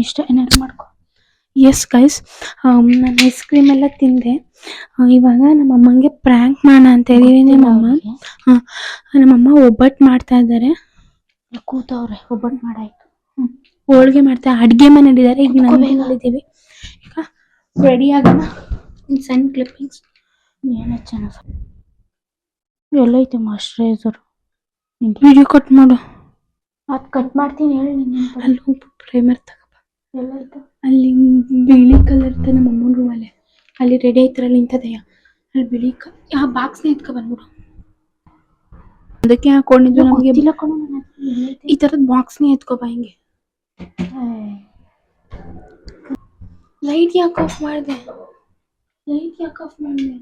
ಇಷ್ಟ ಏನಾದ್ರು ಮಾಡ್ಕೊ. ಎಸ್ ಗೈಸ್ ನಾನು ಐಸ್ ಕ್ರೀಮ್ ಎಲ್ಲ ತಿಂದೆ. ಇವಾಗ ನಮ್ಮ ಅಮ್ಮಂಗೆ ಪ್ರ್ಯಾಂಕ್ ಮಾಡೋಣ ಅಂತ ಇದೀವಿ ನಮ್ಮಮ್ಮ ಹಾ ನಮ್ಮಮ್ಮ ಒಬ್ಬಟ್ಟು ಮಾಡ್ತಾ ಇದ್ದಾರೆ. ಕೂತವ್ರೆ ಒಬ್ಬಟ್ಟು ಮಾಡಾಯ್ತು. ಹೋಳ್ಗೆ ಮಾಡ್ತಾ ಅಡುಗೆ ಮನೇಲಿದ್ದಾರೆ ಈಗ ನಾವು ಬೇಗ. ಇದ್ದೀವಿ ಈಗ ರೆಡಿ ಆಗೋಣ ಸಣ್ಣ ಕ್ಲಿಪ್ಪಿಂಗ್ಸ್ ಏನೋ ಚೆನ್ನಾಗಿ ಎಲ್ಲೈತೆ ಮಾಯ್ಶ್ಚರೈಸರ್ ವಿಡಿಯೋ ಕಟ್ ಮಾಡು. ಅದ್ ಕಟ್ ಮಾಡ್ತೀನಿ ಹೇಳಿ ಅಲ್ಲಿ ಹೋಗ್ಬಿಟ್ಟು ಪ್ರೈಮರ್ ಎಲ್ಲೈತೆ ಅಲ್ಲಿ ಬಿಳಿ ಕಲರ್ ನಮ್ಮ ಅಮ್ಮನ ರೂಮಲ್ಲೇ ಅಲ್ಲಿ ರೆಡಿ ಆಯ್ತಾರಲ್ಲ ಇಂಥದೆಯ ಅಲ್ಲಿ ಬಿಳಿ ಕ ಆ ಬಾಕ್ಸ್ನ ಎತ್ಕೊ ಬಂದ್ಬಿಡು ಅದಕ್ಕೆ ಹಾಕೊಂಡಿದ್ದು ನಮಗೆ ಗೊತ್ತಿಲ್ಲ ಕಣೋ ನನ್ನ ಹತ್ರ ಎಲ್ಲೈತೆ ಈ ಥರದ ಬಾಕ್ಸ್ನ ಎತ್ಕೊಬ ಹಿಂಗೆ ಏಯ್, ಲೈಟ್ ಯಾಕೆ ಆಫ್ ಮಾಡಿದೆ ಲೈಟ್ ಯಾಕೆ ಆಫ್ ಮಾಡಿದೆ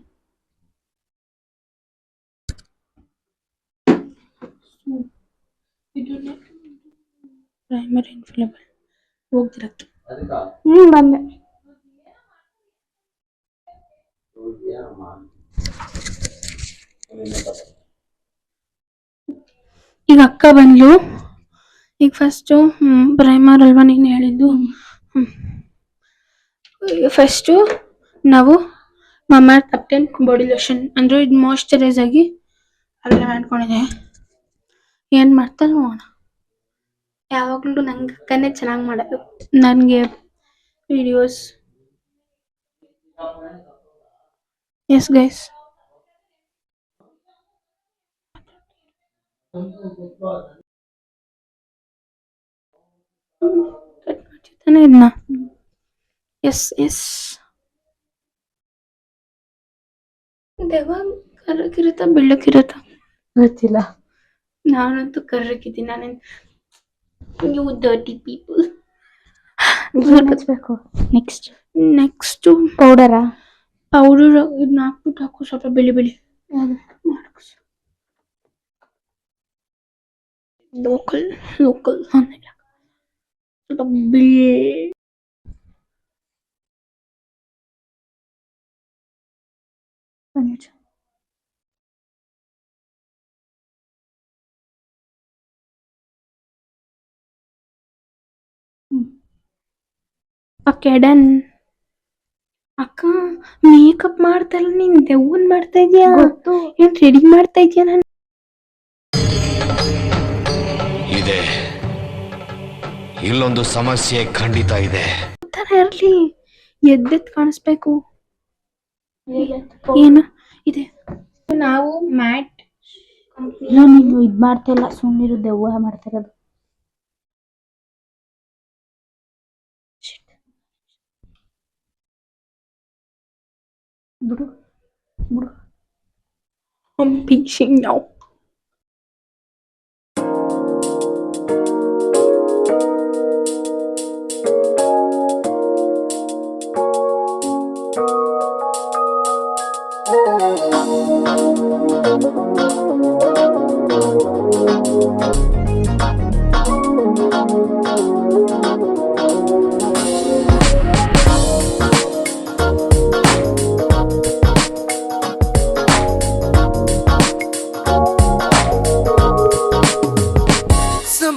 ಪ್ರೈಮರ್ ಇನ್ಫಿಲಬಲ್ ಹೋಗ್ದಿರತ್ತೆ ಹ್ಮ್ ಬಂದೆ. ಈಗ ಅಕ್ಕ ಬಂದ್ಲು. ಈಗ ಫಸ್ಟು ಪ್ರೈಮರ್ ಅಲ್ವಾ ನೀನು ಹೇಳಿದ್ದು? ಫಸ್ಟು ನಾವು ಮಮ್ಮ ಅಪ್ಟೆನ್ ಬಾಡಿ ಲೋಷನ್ ಅಂದ್ರೆ ಇದು ಮಾಯ್ಶ್ಚರೈಸ್ ಆಗಿ ಅಲ್ಲೇ ಮಾಡ್ಕೊಂಡಿದೆ ಏನು ಮಾಡ್ತಾರೆ ನೋಡೋಣ ಯಾವಾಗಲೂ ನಂಗೆ ಅಕ್ಕನೇ ಚೆನ್ನಾಗಿ ಮಾಡೋದು. ನನಗೆ ವಿಡಿಯೋಸ್ ಎಸ್ ಗೈಸ್ ಕಟ್ ಇದನ್ನ ಎಸ್ ಎಸ್ ಯಾವಾಗ ಕರ್ರಗಿರುತ್ತಾ ಬೆಳ್ಳಕ್ಕಿರುತ್ತಾ ಗೊತ್ತಿಲ್ಲ. ನಾನಂತೂ ಕರ್ರಕ್ಕಿದ್ದೀನಿ ನಾನೇನು ಯು ಡರ್ಟಿ ಪೀಪಲ್ ಏನ್ ಹಚ್ಬೇಕು ನೆಕ್ಸ್ಟ್ ನೆಕ್ಸ್ಟು ಪೌಡರಾ ಪೌಡರ್ ಇದನ್ನ ಹಾಕ್ಬಿಟ್ಟು ಹಾಕು ಸ್ವಲ್ಪ ಬಿಳಿ ಬಿಳಿ ಮಾಡ್ಕೊ ಲೋಕಲ್ ಲೋಕಲ್ ಸ್ವಲ್ಪ ಬಿಳಿ ಒಂದ್ ನಿಮಿಷ okay done ಅಕ್ಕ ಮೇಕಪ್ ಮಾಡ್ತಲ್ಲ ನೀನ್ ದೆವ್ವನ್ ಮಾಡ್ತಾ ಇದೀಯಾ? ಏನ್ ರೆಡಿ ಮಾಡ್ತಾ ಇದೀಯಾ ನಾನು? ಇದೆ. ಇಲ್ಲೊಂದು ಸಮಸ್ಯೆ ಖಂಡಿತ ಇದೆ. ತರ ಇರ್ಲಿ. ಎದ್ದೆತ್ ಕಾಣಿಸ್ಬೇಕು. ಏನು? ಇದೆ. ನಾವು ಮ್ಯಾಟ್ ಇಲ್ಲ ನೀನು ಇದ್ ಮಾಡ್ತಾ ಇಲ್ಲ. ಸುಮ್ಮನಿರು ದೆವ್ವ ಮಾಡ್ತಾ ಇರೋದು. Bro. Bro. I'm pissing. Thank you.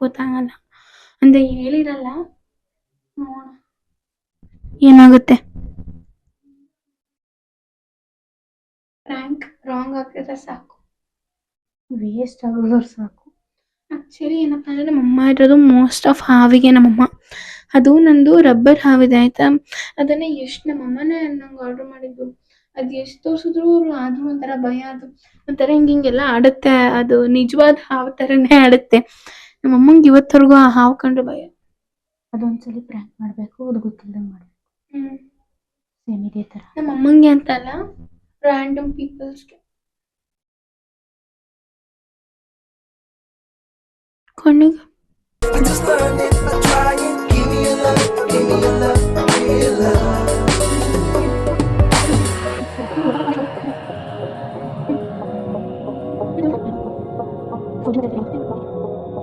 ಗೊತ್ತಾಗಲ್ಲ. ಅಂದ್ರೆ ಹೇಳಿರಲ್ಲ. ಏನಾಗುತ್ತೆ? ರ್ಯಾಂಕ್ ರಾಂಗ್ ಆಗಿದ್ರೆ ಸಾಕು. ವೇಸ್ಟ್ ಆಗೋದ್ರು ಸಾಕು. ಆಕ್ಚುಲಿ ಏನಪ್ಪಾ ಅಂದ್ರೆ ನಮ್ಮಮ್ಮ ಇರೋದು ಮೋಸ್ಟ್ ಆಫ್ ಹಾವಿಗೆ ನಮ್ಮಮ್ಮ. ಅದು ನಂದು ರಬ್ಬರ್ ಹಾವಿದೆ ಆಯ್ತಾ? ಅದನ್ನ ಎಷ್ಟು ನಮ್ಮಮ್ಮನೇ ನಂಗೆ ಆರ್ಡರ್ ಮಾಡಿದ್ದು. ಅದು ಎಷ್ಟು ತೋರಿಸಿದ್ರು ಅವ್ರು ಆದ್ರೂ ಒಂಥರ ಭಯ ಅದು ಒಂಥರ ಹಿಂಗ್ ಹಿಂಗೆಲ್ಲ ಆಡುತ್ತೆ. ಅದು ನಿಜವಾದ ಹಾವು ಥರನೇ ಆಡುತ್ತೆ. ನಮ್ಮಮ್ಮಂಗೆ ಇವತ್ತವರೆಗೂ ಆ ಹಾವು ಕಂಡ್ರೆ ಭಯ ಅದೊಂದ್ಸಲಿ ಪ್ರ್ಯಾಂಕ್ ಮಾಡ್ಬೇಕು ಅದು ಗೊತ್ತಿಲ್ದಂಗ್ ಮಾಡ್ಬೇಕು ಹ್ಮ್ ಸೇಮ್ ಇದೇ ಥರ ನಮ್ಮ ಅಮ್ಮಂಗೆ ಅಂತಲ್ಲ ರ್ಯಾಂಡಮ್ ಪೀಪಲ್ಸ್ಗೆ ಕಣ್ಣಿಗೆ I just learned it by trying. Give me your love, give me your love, give me your love. I'm asking you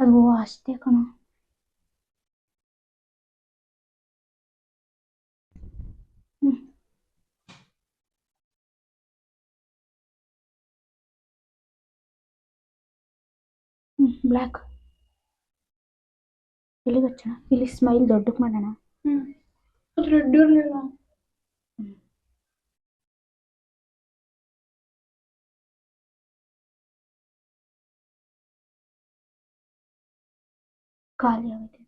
ಅದು ಅಷ್ಟೇ ಕಣೋ ಹ್ಮ್ ಹ್ಮ್ ಬ್ಲ್ಯಾಕ್ ಎಲ್ಲಿಗೆ ಹಚ್ಚೋಣ ಇಲ್ಲಿ ಸ್ಮೈಲ್ ದೊಡ್ಡಕ್ಕೆ ಮಾಡೋಣ ಹ್ಮ್ ಅದು ರೆಡ್ ಇರಲಿಲ್ಲ काले हो गए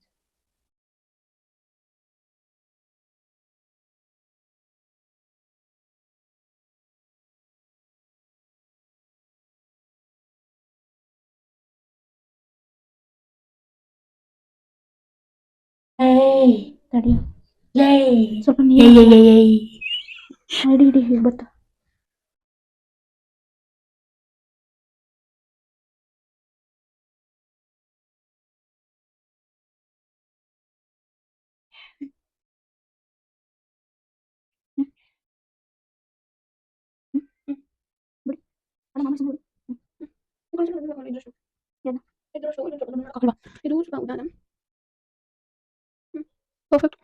ए तड़िया। ये सपन ये ये ये ये आईडी दे बता। Perfect.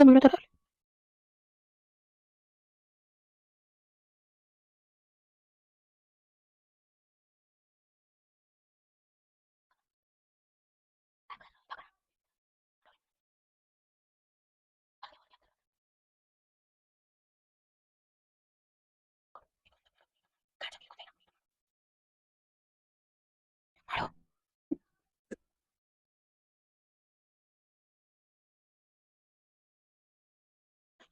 Tamam, lateral.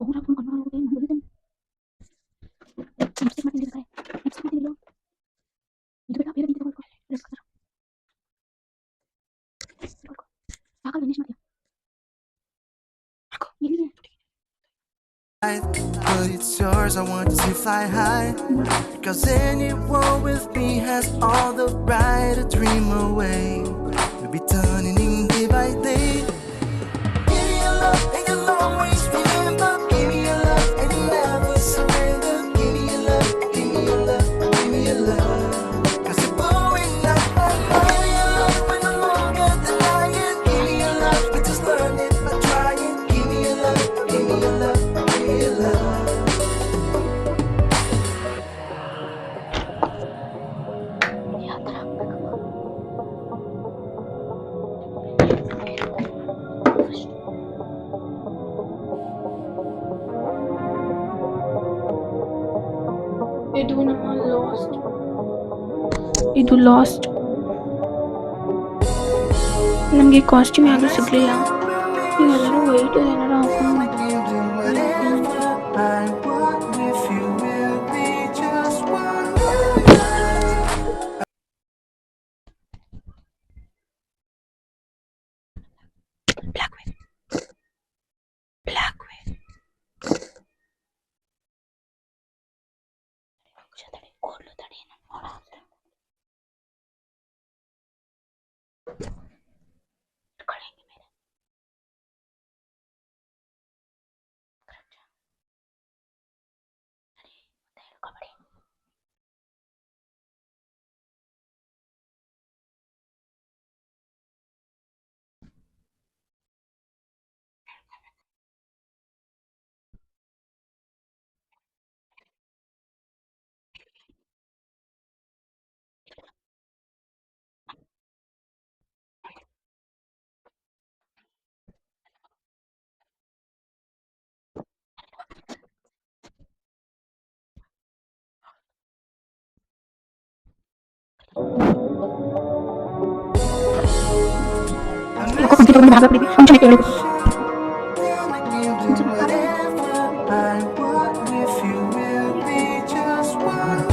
ওরা ফোন করলো ওদের নাম বলে দেন নেক্সট মার্টিন দিতে পারে নেক্সট মার্টিন দিল ಇದು ಬೇಡ ಬೇರೆ ನಿಂತಿರೋ ಆಗಲ್ಲ ನೆನೆಸ್ ಮಾಡ್ತೀಯ ಎಲ್ಲಿದೆ But it's yours, I want to fly high. Because anyone with me has all the right to dream away. Maybe turn. ನಮಗೆ ಕಾಸ್ಟ್ಯೂಮ್ ಯಾವುದು ಸಿಗಲಿಲ್ಲ ನೀವೆಲ್ಲರೂ ವೈಟ್ ಏನಾರು If you will be just one.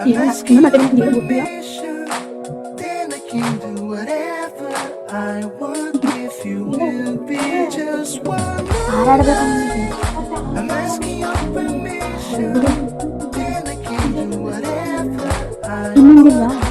I'm asking you permission, then I can do whatever I want if you. I'm asking your permission, கொடுங்க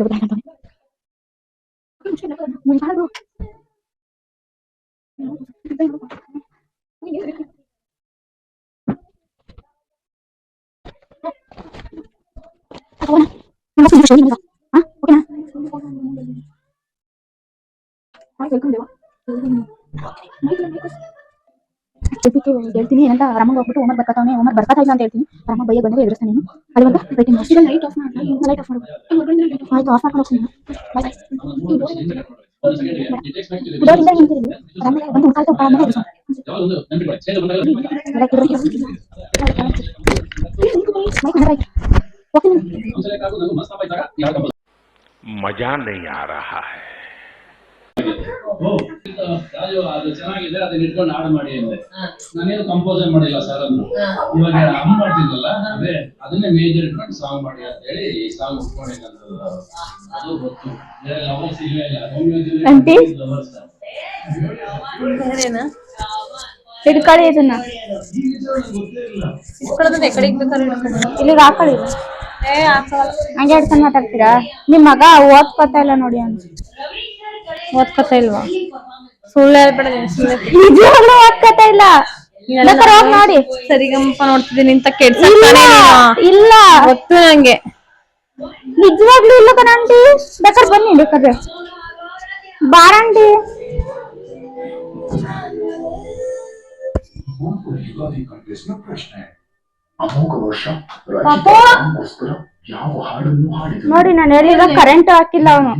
được đại rồi mình phá luôn à thôi nè anh có xin sửa gì nữa hả ok nè nói chuyện không được mấy cái mấy cái ಜೊತೆಗೆ ಹೇಳ್ತೀನಿ ಏನಂತ ರಾಮಂಗ್ ಹೋಗ್ಬಿಟ್ಟು ಓಮರ್ ಬರ್ಕತಾವನೆ ಓಮರ್ ಬರ್ಕತಾ ಇಲ್ಲ ಅಂತ ಹೇಳ್ತೀನಿ ರಾಮ ಬೈಯ ಬಂದ್ರೆ ಎದುರಿಸ್ತಾನೆ ನೀನು ಅಲ್ಲಿವರೆಗೆ ವೇಟಿಂಗ್ ಈಗ ಲೈಟ್ ಆಫ್ ಮಾಡಿ ಲೈಟ್ ಆಫ್ ಮಾಡು ಆಯ್ತು ಆಫ್ ಮಾಡ್ಕೊಂಡು ಹೋಗ್ತೀನಿ ಬಾಯ್ ಬಾಯ್ ಇದರಿಂದ ನಿಂತಿದ್ದೀನಿ ರಾಮ ಬಂದು ಊಟ ಆಯ್ತು ಊಟ ಆದ್ಮೇಲೆ ಎದುರಿಸೋಣ. ಲೈಟ್ ಇದ್ರೆ ಮೈಕ್ ಹಂಡ್ರೆ ಆಯ್ತು ಹೋಗ್ತೀನಿ मजा नहीं आ रहा है ರಾಜು ಅದು ಚೆನ್ನಾಗಿದೆ ಅದನ್ನ ಇಟ್ಕೊಂಡು ಹಾಡು ಮಾಡಿ ಅಂದ್ರೆ ನಾನೇನು ಕಂಪೋಸರ್ ಮಾಡಿಲ್ಲ ಸರ್ ಇವಾಗ ಅಮ್ಮ ಮೇಜರ್ ಇಟ್ಕೊಂಡು ಸಾಂಗ್ ಮಾಡಿ ಅಂತ ಹೇಳಿ ಸಾಂಗ್ ಅದು ಗೊತ್ತು ಹಾಕೊಳ್ಳಿ ಹಂಗೆ ಮಾತಾಡ್ತೀರಾ ನಿಮ್ಮ ಮಗ ಓದ್ಕೋತಾ ಇಲ್ಲ ನೋಡಿ ಅಂತ ಓದ್ಕೊತಾ ಇಲ್ವಾ? ಸುಳ್ಳು ಹೇಳ್ಬೇಡ ನಿಜವಾಗ್ಲೂ ಓದ್ಕೊತಾ ಇಲ್ಲ. ಬೇಕಾದ್ರೆ ಹೋಗ್ ನೋಡಿ ಸರಿಗಮಪ ನೋಡ್ತಿದ್ದೀನಿ ಅಂತ ಕೆಡ್ಸ ಇಲ್ಲ ಇಲ್ಲ. ಗೊತ್ತು ನಂಗೆ. ನಿಜವಾಗ್ಲೂ ಇಲ್ಲ ಕಣಂಟಿ. ಬೇಕಾದ್ರೆ ಬನ್ನಿ ಬೇಕಾದ್ರೆ. ಬಾರಂಟಿ? ನೋಡಿ ನಾನು ಹೇಳಿದ ಕರೆಂಟ್ ಹಾಕಿಲ್ಲ ಅವನು.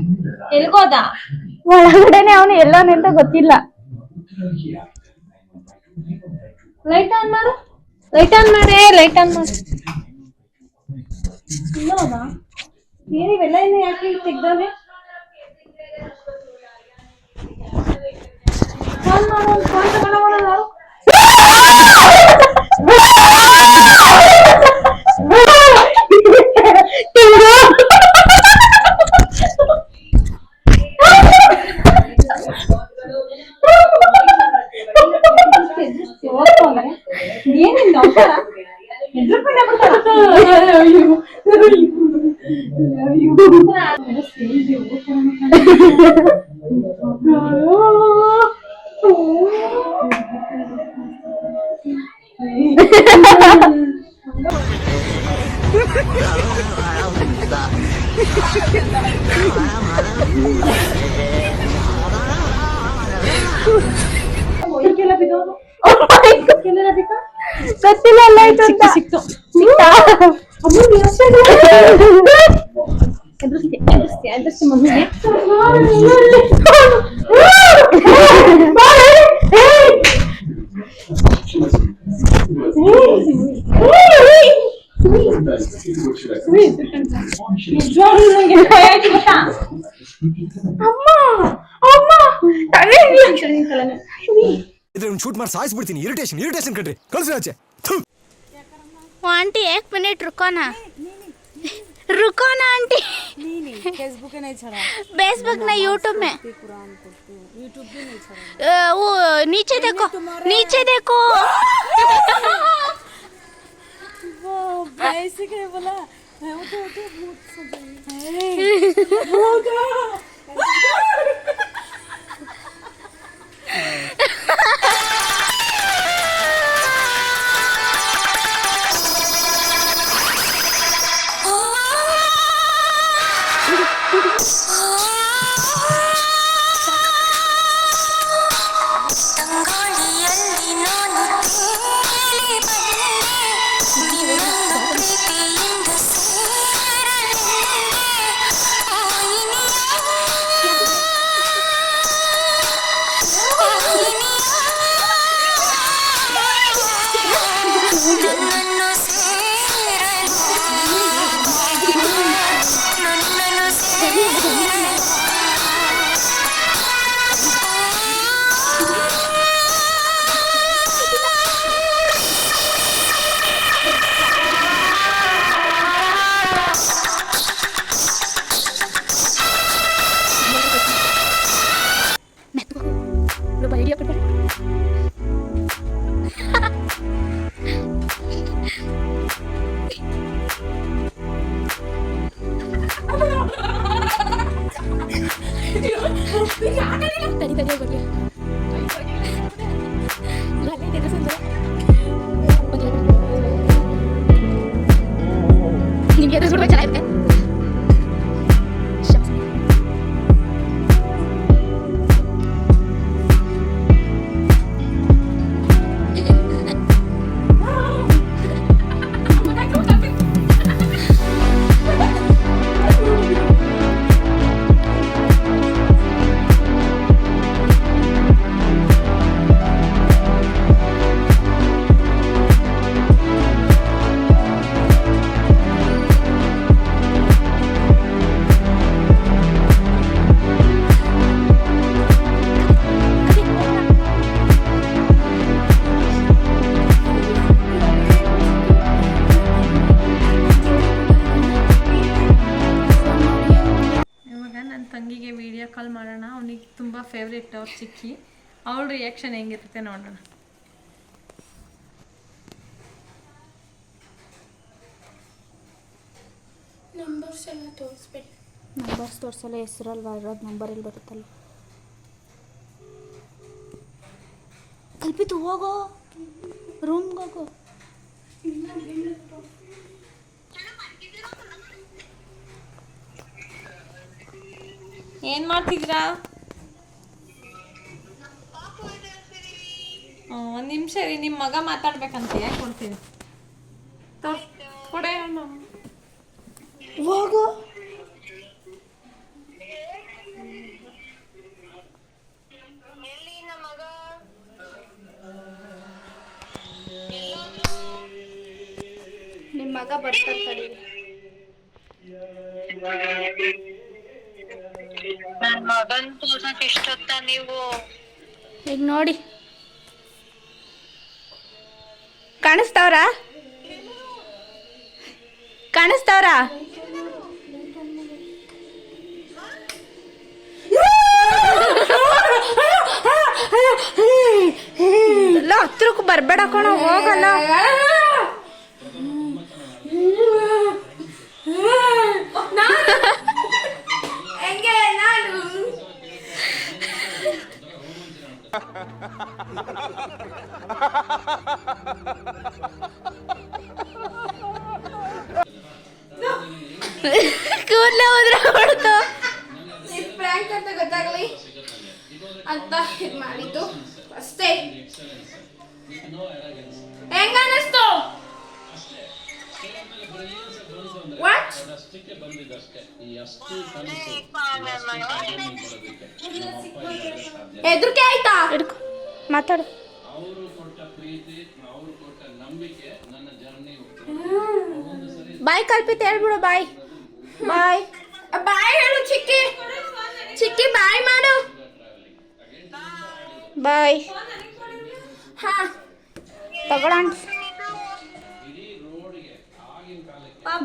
ಎಲ್ಗೋದ? ಒಳಗಡೆನೆ ಅವನು ಎಲ್ಲಾನು ಅಂತ ಗೊತ್ತಿಲ್ಲ. ಲೈಟ್ ಆನ್ ಮಾಡು. ಲೈಟ್ ಆನ್ ಮಾಡಿ. ಲೈಟ್ ಆನ್ ಮಾಡು. ಏನಿವೆಲ್ಲ ಇನ್ನು ಯಾಕೆ ತೆಗ್ದವ್ರೆ ಫೋನ್ ಮಾಡು ಫೋನ್ ತಗೊಂಡೋಗೋಣ ನಾವು. ಏನಿಲ್ಲ ಅವಸರ ಶೂಟ್ ಮಾಡಿ ಸಾಯಿಸ್ಬಿಡ್ತೀನಿ ಇರಿಟೇಷನ್ ಇರಿಟೇಷನ್ ಕಟ್ರಿ ಕಳ್ಸಿ ಆಚೆ ಆಂಟಿ ಏಕ್ ಮಿನಿಟ್ ರುಕೋನಾ रुको ना आंटी। नहीं नहीं फेसबुक नहीं छड़ा फेसबुक नहीं यूट्यूब में। यूट्यूब भी नहीं छड़ा वो नीचे देखो नीचे देखो। वो बेसिक है बोला। वो तो तो भूत सजा है Ooh, yeah. ಅವ್ರ ಚಿಕ್ಕಿ. ಅವಳ ರಿಯಾಕ್ಷನ್ ಹೆಂಗಿರುತ್ತೆ ನೋಡೋಣ. ನಂಬರ್ಸ್ ಎಲ್ಲ ತೋರಿಸ್ಬೇಕು ನಂಬರ್ಸ್ ತೋರಿಸಲ್ಲ ಹೆಸರಲ್ವಾ ಇರೋದು ನಂಬರ್ ಇಲ್ಲಿ ಬರುತ್ತಲ್ಲ. ಕಲ್ಪಿತು ಹೋಗೋ. ರೂಮ್ಗೆ ಹೋಗೋ. ಏನು ಮಾಡ್ತಿದ್ದೀರಾ ಒಂದು ನಿಮಿಷ ರೀ ನಿಮ್ಮ ಮಗ ಮಾತಾಡ್ಬೇಕಂತೆ ಕೊಡ್ತೀನಿ ತೋರ್ಸ್ ಕಾಣಿಸ್ತಾವ್ರ ಕಾಣಿಸ್ತಾವ್ರ ಇಲ್ಲ ಹತ್ರಕ್ಕೂ ಬರ್ಬೇಡ ಕಣ ಹೋಗಲ್ಲ ಕೂದಲೇ ಹೋದ್ರೆ ಹೊಡ್ತು ಪ್ರ್ಯಾಂಕ್ ಅಂತ ಗೊತ್ತಾಗ್ಲಿ. ಅಂತ ಇದು ಮಾಡಿದ್ದು. ಅಷ್ಟೇ. ಹೆಂಗ ಅನ್ನಿಸ್ತು? ವಾಟ್ ಹೆದರಿಕೆ ಆಯ್ತಾ? ಮಾತಾಡು. ಅವರು ಕೊಟ್ಟ ಪ್ರೀತಿ ಅವರು ಕೊಟ್ಟ ನಂಬಿಕೆ ನನ್ನ ಜರ್ನಿ ಬಾಯ್ ಕಲ್ಪಿತ ಹೇಳ್ಬಿಡು ಬಾಯ್. ಬಾಯ್ ಬಾಯ್ ಹೇಳು ಚಿಕ್ಕಿ ಚಿಕ್ಕಿ ಬಾಯ್ ಮಾಡು ಬಾಯ್ ಹಾ ತಗೊಳ್ಳೋಣ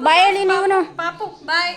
ಬಾಯ್ ಹೇಳಿ ನೀವು ಪಾಪು ಬಾಯ್